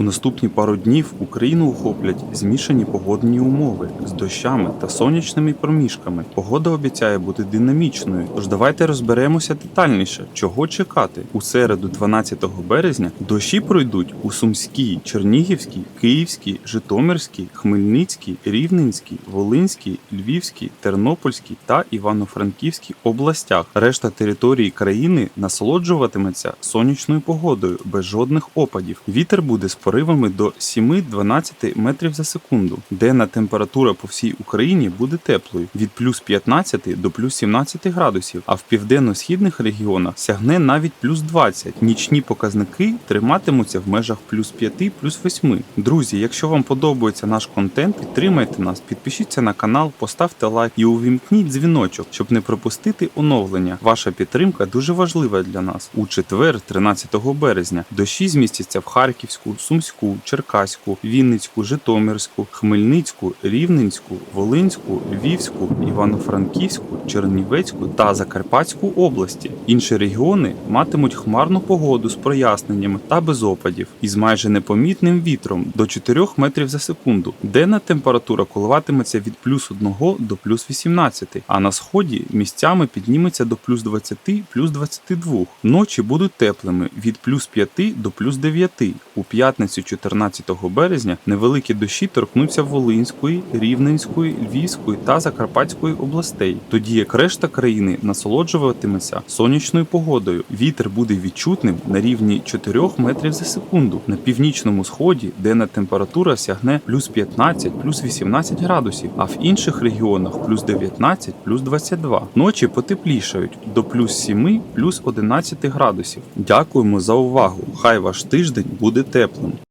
У наступні пару днів Україну охоплять змішані погодні умови з дощами та сонячними проміжками. Погода обіцяє бути динамічною, тож давайте розберемося детальніше, чого чекати. У середу, 12 березня, дощі пройдуть у Сумській, Чернігівській, Київській, Житомирській, Хмельницькій, Рівненській, Волинській, Львівській, Тернопільській та Івано-Франківській областях. Решта території країни насолоджуватиметься сонячною погодою без жодних опадів. Вітер буде з поривами до 7-12 метрів за секунду. Денна температура по всій Україні буде теплою від плюс 15 до плюс 17 градусів, а в південно-східних регіонах сягне навіть плюс 20. Нічні показники триматимуться в межах плюс 5, плюс 8. Друзі, якщо вам подобається наш контент, підтримайте нас, підпишіться на канал, поставте лайк і увімкніть дзвіночок, щоб не пропустити оновлення. Ваша підтримка дуже важлива для нас. У четвер, 13 березня, дощі змістяться в Харківську, Сумську, Черкаську, Вінницьку, Житомирську, Хмельницьку, Рівненську, Волинську, Львівську, Івано-Франківську, Чернівецьку та Закарпатську області. Інші регіони матимуть хмарну погоду з проясненнями та без опадів із майже непомітним вітром до 4 метрів за секунду. Денна температура коливатиметься від плюс 1 до плюс 18, а на сході місцями підніметься до плюс 20, плюс 22. Ночі будуть теплими від плюс 5 до плюс 9. У п'ятницю 14 березня невеликі дощі торкнуться Волинської, Рівненської, Львівської та Закарпатської областей, тоді як решта країни насолоджуватиметься сонячною погодою. Вітер буде відчутним на рівні 4 метрів за секунду. На північному сході денна температура сягне плюс 15, плюс 18 градусів, а в інших регіонах плюс 19, плюс 22. Ночі потеплішають до плюс 7, плюс 11 градусів. Дякуємо за увагу! Хай ваш тиждень буде теплим.